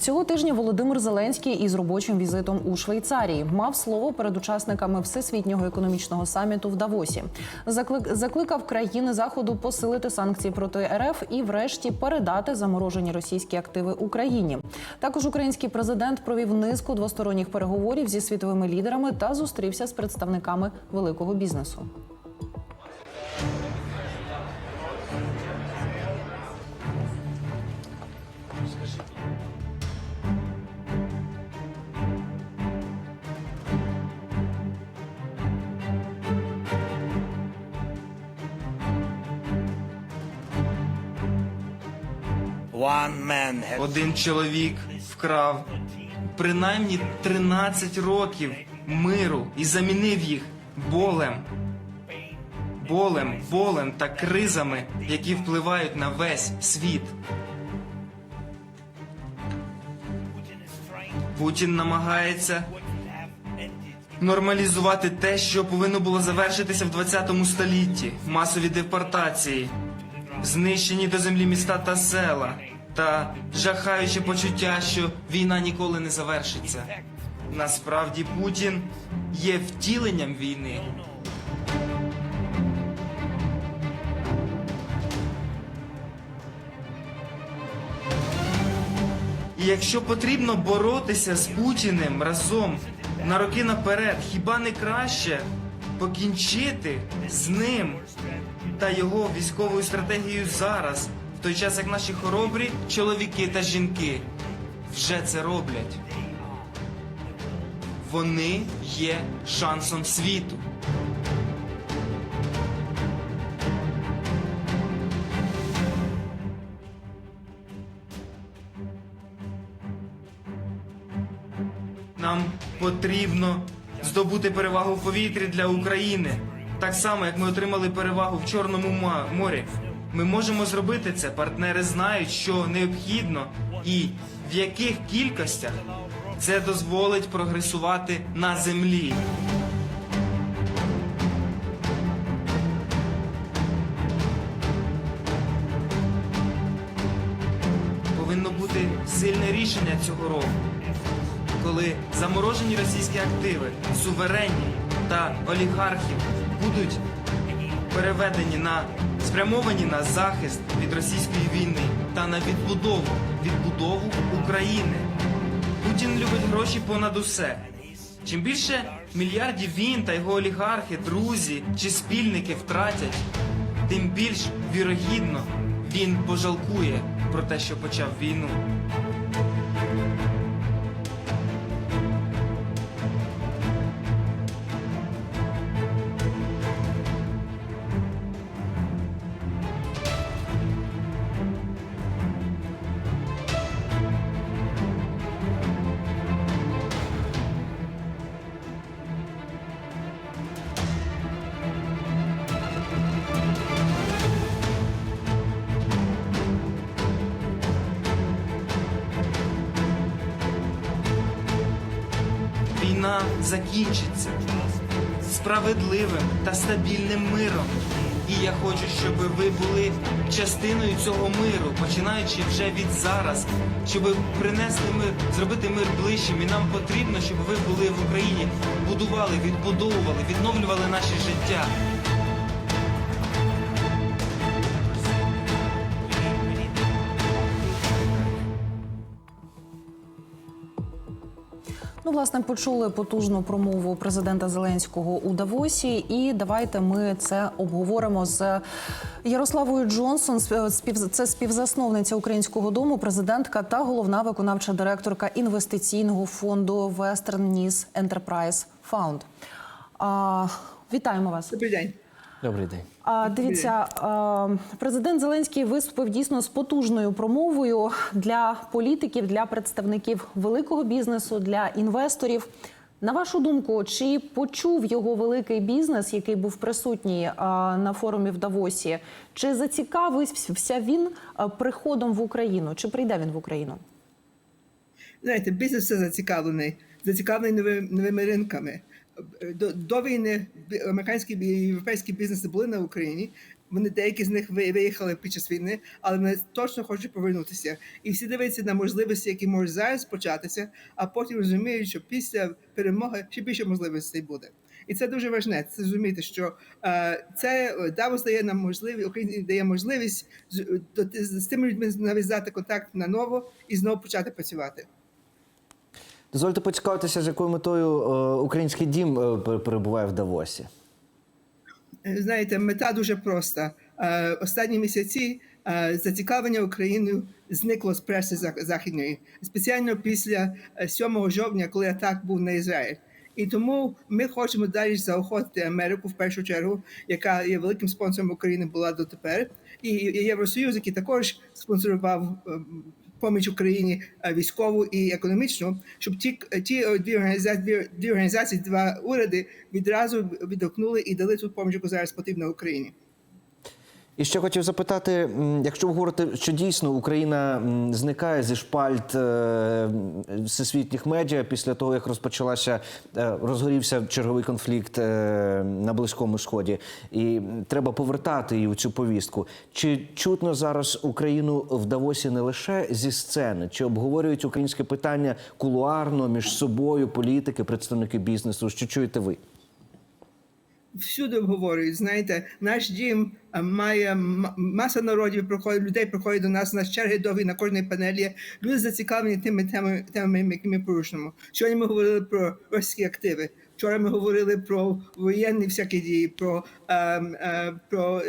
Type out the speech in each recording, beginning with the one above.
Цього тижня Володимир Зеленський із робочим візитом у Швейцарії мав слово перед учасниками всесвітнього економічного саміту в Давосі. Заклик закликав країни заходу посилити санкції проти РФ і, врешті, передати заморожені російські активи Україні. Також український президент провів низку двосторонніх переговорів зі світовими лідерами та зустрівся з представниками великого бізнесу. One Один чоловік вкрав принаймні 13 років миру і замінив їх болем. Болем, болем та кризами, які впливають на весь світ. Путін намагається нормалізувати те, що повинно було завершитися в 20 столітті. Масові депортації, знищені до землі міста та села, та жахаюче почуття, що війна ніколи не завершиться. Насправді Путін є втіленням війни. І якщо потрібно боротися з Путіним разом на роки наперед, хіба не краще покінчити з ним та його військовою стратегією зараз, той час як наші хоробрі чоловіки та жінки вже це роблять? Вони є шансом світу. Нам потрібно здобути перевагу в повітрі для України, так само як ми отримали перевагу в Чорному морі. Ми можемо зробити це. Партнери знають, що необхідно і в яких кількостях це дозволить прогресувати на землі. Повинно бути сильне рішення цього року коли заморожені російські активи, суверенні та олігархів будуть переведені на спрямовані на захист від російської війни та на відбудову відбудову України. Путін любить гроші понад усе. Чим більше мільярдів він та його олігархи, друзі чи спільники втратять, тим більш вірогідно він пожалкує про те, що почав війну. Закінчиться справедливим та стабільним миром. І я хочу, щоб ви були частиною цього миру, починаючи вже від зараз, щоб принесли мир, зробити мир ближчим. І нам потрібно, щоб ви були в Україні, будували, відбудовували, відновлювали наше життя. Ну, власне, почули потужну промову президента Зеленського у Давосі, і давайте ми це обговоримо з Ярославою Джонсон. Це співзасновниця українського дому, президентка та головна виконавча директорка інвестиційного фонду Western Nice Enterprise Fund. А, вітаємо вас. Добрий день. Добрий день. А, дивіться, президент Зеленський виступив дійсно з потужною промовою для політиків, для представників великого бізнесу, для інвесторів. На вашу думку, чи почув його великий бізнес, який був присутній на форумі в Давосі? Чи зацікавився він приходом в Україну? Чи прийде він в Україну? Знаєте, бізнес все зацікавлений, зацікавлений новими, новими ринками. До, війни американські і європейські бізнеси були на Україні, Вони деякі з них ви- виїхали під час війни, але вони точно хочуть повернутися. І всі дивляться на можливості, які можуть зараз початися, а потім розуміють, що після перемоги ще більше можливостей буде. І це дуже важне. Це зрозуміти, що е, це е, Давос дає нам можливість, Україні дає можливість з, до- з тими людьми нав'язати контакт на ново і знову почати працювати. Дозвольте поцікавитися, з якою метою е, український дім е, перебуває в Давосі. Е, Знаєте, мета дуже проста. Останні місяці зацікавлення Україною зникло з преси західної, спеціально після е, 7 жовтня, коли атак був на Ізраїль. І тому ми хочемо далі заохотити Америку в першу чергу, яка є великим спонсором України була дотепер, і і Євросоюз, який також спонсорував ем, поміч Україні е, військову і економічну, щоб ті, ті е, дві організації, дві, дві організації, два уряди відразу відгукнули і дали цю поміч, яку зараз потрібна Україні. І ще хотів запитати: якщо ви говорите, що дійсно Україна зникає зі шпальт е, всесвітніх медіа після того, як розпочалася е, розгорівся черговий конфлікт е, на Близькому Сході, і треба повертати її у цю повістку. Чи чутно зараз Україну в Давосі не лише зі сцени, чи обговорюють українське питання кулуарно між собою, політики, представники бізнесу? Що чуєте ви? Всюди обговорюють, знаєте, наш дім е, має маса народів, приходить людей приходять до нас на черги довгі на кожній панелі. Люди зацікавлені тими темами, темами, які ми порушуємо. Сьогодні ми говорили про російські активи. Вчора ми говорили про воєнні всякі дії, про, про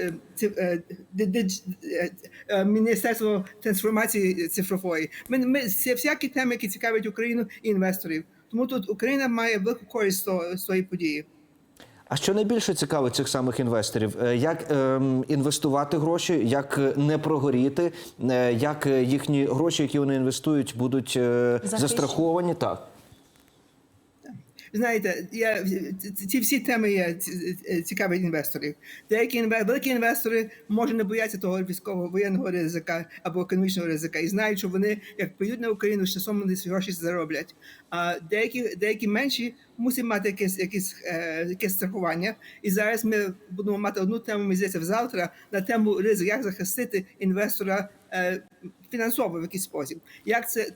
міністерство трансформації цифрової. Ми, ми це всякі теми, які цікавлять Україну і інвесторів. Тому тут Україна має велику користь з цієї події. А що найбільше цікавить цих самих інвесторів? Е, Як ем, інвестувати гроші, як е, не прогоріти, е, як їхні гроші, які вони інвестують, будуть е, застраховані? Так. Знаєте, я ці- всі теми є е, цікаві інвесторів. Деякі великі інвестори може не бояться того військового воєнного ризика або економічного ризика і знають, що вони як прийдуть на Україну, з часом вони свої гроші зароблять. А деякі деякі менші мусять мати якесь якесь, е, якесь страхування. І зараз ми будемо мати одну тему, мені здається, завтра на тему ризик, як захистити інвестора е, фінансово в якийсь спосіб. Як це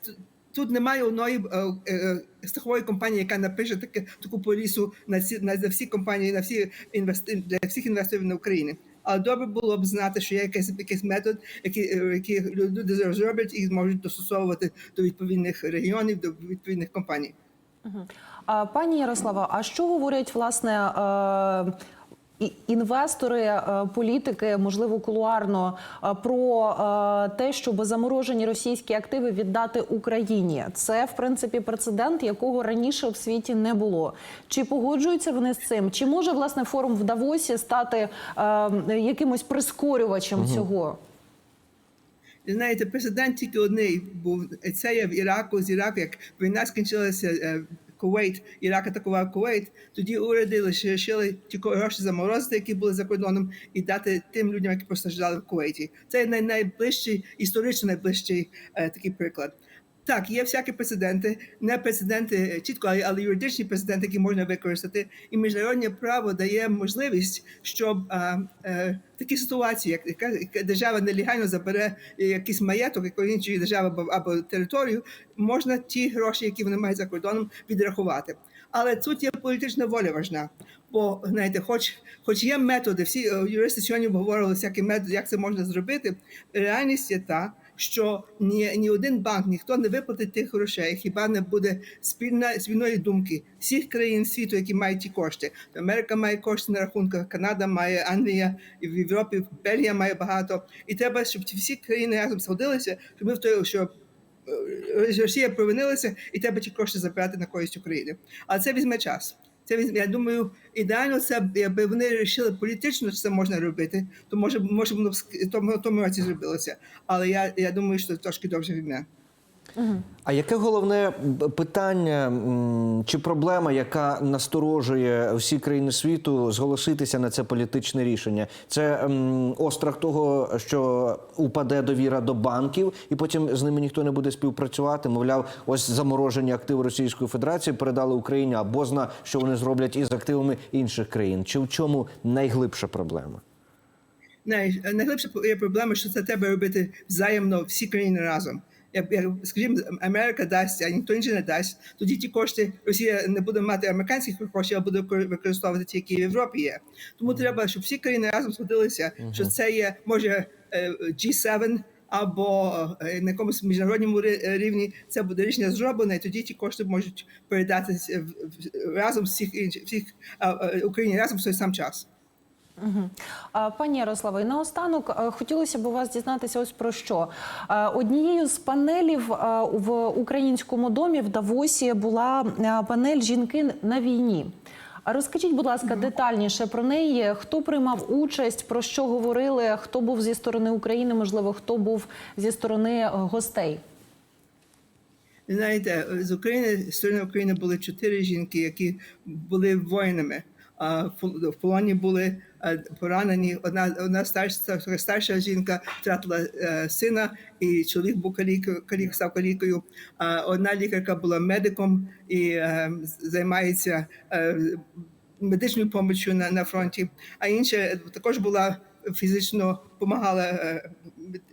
Тут немає одної е, е, страхової компанії, яка напише таке таку полісу на ці на, на всі компанії, на всі інвести для всіх інвесторів на Україні. Але добре було б знати, що є якийсь, якийсь метод, який, е, який люди розроблять і зможуть достосовувати до відповідних регіонів, до відповідних компаній. Пані Ярослава, а що говорять власне інвестори, е, політики, можливо, кулуарно е, про е, те, щоб заморожені російські активи віддати Україні? Це в принципі прецедент, якого раніше в світі не було. Чи погоджуються вони з цим? Чи може власне форум в Давосі стати е, якимось прискорювачем цього? Знаєте, президент тільки одний був це є в Іраку з Іраку, як війна скінчилася. Кувейт, Ірак атакував Кувейт, тоді уряди лише вирішили ті гроші заморозити, які були за кордоном, і дати тим людям, які постраждали в Кувейті. Це най- найближчий, історично найближчий е, такий приклад. Так, є всякі прецеденти, не прецеденти е, чітко, але, юридичні прецеденти, які можна використати. І міжнародне право дає можливість, щоб а, е, такі ситуації, як держава нелегально забере якийсь маєток якої іншої держави або, або територію, можна ті гроші, які вони мають за кордоном, відрахувати. Але тут є політична воля важна. Бо знаєте, хоч хоч є методи, всі е, юристи сьогодні обговорили всякі методи, як це можна зробити. Реальність є та, що ні, ні один банк, ніхто не виплатить тих грошей, хіба не буде спільна спільної думки всіх країн світу, які мають ті кошти. Америка має кошти на рахунках, Канада має, Англія і в Європі, Бельгія має багато. І треба, щоб ці всі країни разом сходилися, щоб ми в той, що е, Росія провинилася, і треба ті кошти забрати на користь України. Але це візьме час. Це я думаю, ідеально це якби вони вирішили політично, що це можна робити, то може може воно в тому, році зробилося. Але я, я думаю, що це трошки довше війна. А яке головне питання чи проблема, яка насторожує всі країни світу, зголоситися на це політичне рішення? Це острах того, що упаде довіра до банків, і потім з ними ніхто не буде співпрацювати. Мовляв, ось заморожені активи Російської Федерації передали Україні, або зна, що вони зроблять із активами інших країн. Чи в чому найглибша проблема? Знаєш, найглибша проблема, що це треба робити взаємно всі країни разом. Скажімо, Америка дасть, а ніхто інший не дасть, тоді ті кошти Росія не буде мати американських коштів, а буде кор- використовувати ті, які в Європі є. Тому треба, щоб всі країни разом сходилися, що це є може е, G7 або е, на якомусь міжнародному рівні це буде рішення зроблене, і тоді ті кошти можуть передатися разом всіх інших всіх Україні разом в той сам час. А, Пані Ярославе, наостанок е, хотілося б у вас дізнатися ось про що. Е, Однією з панелів е, в українському домі в Давосі була панель Жінки на війні. Розкажіть, будь ласка, детальніше про неї. Хто приймав участь, про що говорили, хто був зі сторони України, можливо, хто був зі сторони гостей? Знаєте, з України з сторони України були чотири жінки, які були воїнами. А в полоні були поранені. Одна одна старша старша жінка втратила е, сина, і чоловік був калік став калікою. Одна лікарка була медиком і е, займається е, медичною допомогою на, на фронті. А інша також була фізично допомагала е,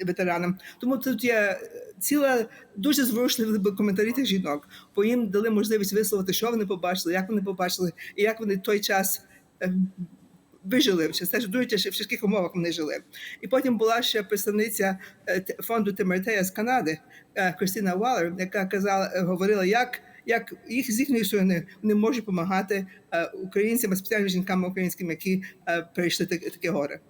ветеранам. Тому тут є ціла дуже зворушливі коментарі тих жінок, бо їм дали можливість висловити, що вони побачили, як вони побачили, і як вони той час. Вижили це ж дуже ще в тяжких умовах вони жили. І потім була ще представниця е, фонду Тимертея з Канади е, Кристина Валер, яка казала, е, говорила, як, як їх з їхньої сторони вони можуть допомагати українцям, а спеціально жінкам українським, які перейшли таке горе.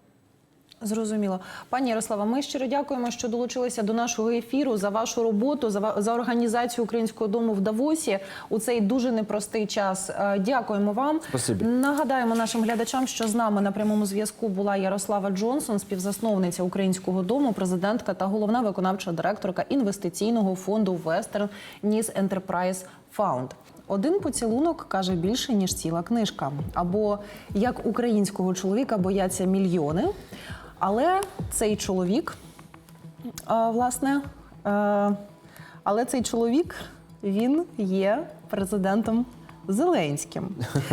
Зрозуміло, пані Ярослава. Ми щиро дякуємо, що долучилися до нашого ефіру за вашу роботу, за за організацію українського дому в Давосі у цей дуже непростий час. Е, Дякуємо вам. Спасибі. Нагадаємо нашим глядачам, що з нами на прямому зв'язку була Ярослава Джонсон, співзасновниця українського дому, президентка та головна виконавча директорка інвестиційного фонду Western Nice Enterprise Fund. Один поцілунок каже більше ніж ціла книжка. Або як українського чоловіка бояться мільйони. Але цей чоловік, власне, е, але цей чоловік він є президентом Зеленським.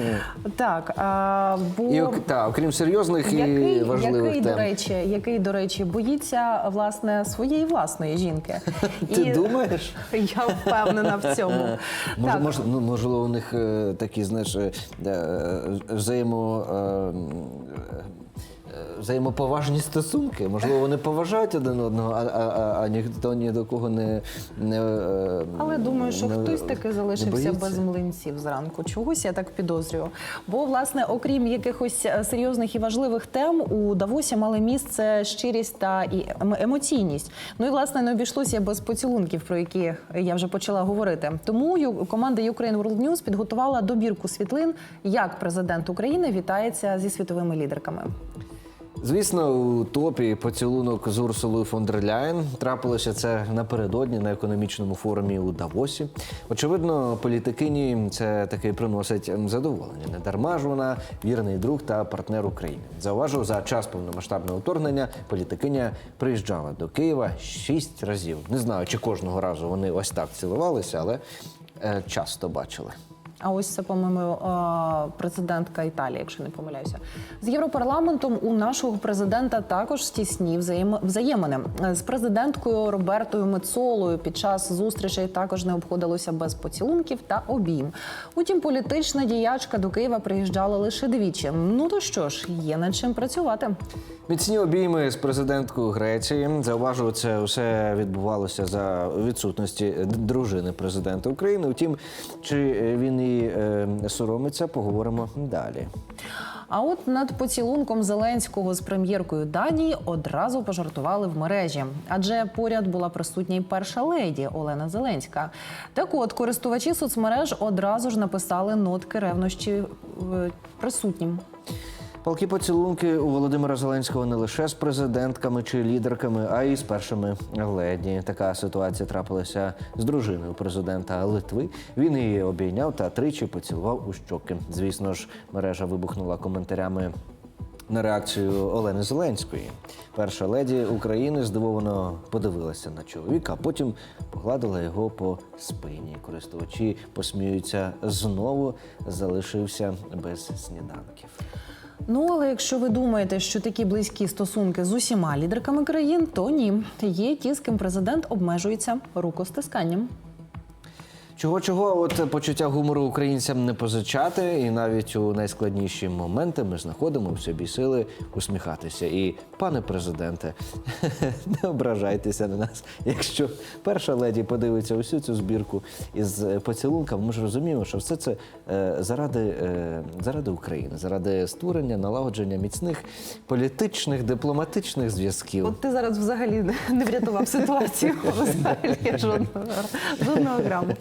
Так, а, бо І та, окрім серйозних і який, важливих який, тем. до речі, який, до речі, боїться власне своєї власної жінки. Ти І думаєш? Я впевнена в цьому. Може, Так. може, ну, можливо, у них е, такі, знаєш, е, е, взаємо. Взаємоповажні стосунки. Можливо, вони поважають один одного, а, а, а, а ніхто ні до кого не. не е, Але думаю, що не- хтось таки залишився без млинців зранку. Чогось я так підозрюю. Бо, власне, окрім якихось е, серйозних і важливих тем, у Давосі мали місце щирість та і ем- емоційність. Ну і власне не обійшлося без поцілунків, про які я вже почала говорити. Тому команда Ukraine World News підготувала добірку світлин, як президент України вітається зі світовими лідерками. Звісно, у топі поцілунок з Урсулою фон дер Ляєн. Трапилося це напередодні на економічному форумі у Давосі. Очевидно, політикині це таки приносить задоволення. Не дарма ж вона вірний друг та партнер України. Зауважу, за час повномасштабного вторгнення політикиня приїжджала до Києва шість разів. Не знаю, чи кожного разу вони ось так цілувалися, але е, часто бачили. А ось це, по-моєму, е, президентка Італії, якщо не помиляюся. З європарламентом у нашого президента також тісні взаєм- взаємини. Е, З президенткою Робертою Мецолою під час зустрічей також не обходилося без поцілунків та обійм. Утім, політична діячка до Києва приїжджала лише двічі. Ну то що ж, є над чим працювати. Міцні обійми з президенткою Греції. Зауважу, це все відбувалося за відсутності дружини президента України. Втім, чи він і е, соромиться, поговоримо далі. А от над поцілунком Зеленського з прем'єркою Данії одразу пожартували в мережі, адже поряд була присутня й перша леді Олена Зеленська. Так от користувачі соцмереж одразу ж написали нотки ревнощі е, присутнім. Палки поцілунки у Володимира Зеленського не лише з президентками чи лідерками, а й з першими леді. Така ситуація трапилася з дружиною президента Литви. Він її обійняв та тричі поцілував у щоки. Звісно ж, мережа вибухнула коментарями. На реакцію Олени Зеленської перша леді України здивовано подивилася на чоловіка, а потім погладила його по спині. Користувачі посміються знову залишився без сніданків. Ну, але якщо ви думаєте, що такі близькі стосунки з усіма лідерками країн, то ні. Є ті, з ким президент обмежується рукостисканням. Чого чого, от почуття гумору українцям не позичати, і навіть у найскладніші моменти ми знаходимо в собі сили усміхатися. І, пане президенте, не ображайтеся на нас. Якщо перша леді подивиться усю цю збірку із е, поцілунками, ми ж розуміємо, що все це е, заради, е, заради України, заради створення, налагодження міцних політичних, дипломатичних зв'язків. От ти зараз взагалі не врятував ситуацію. Взагалі жодного, жодного граму.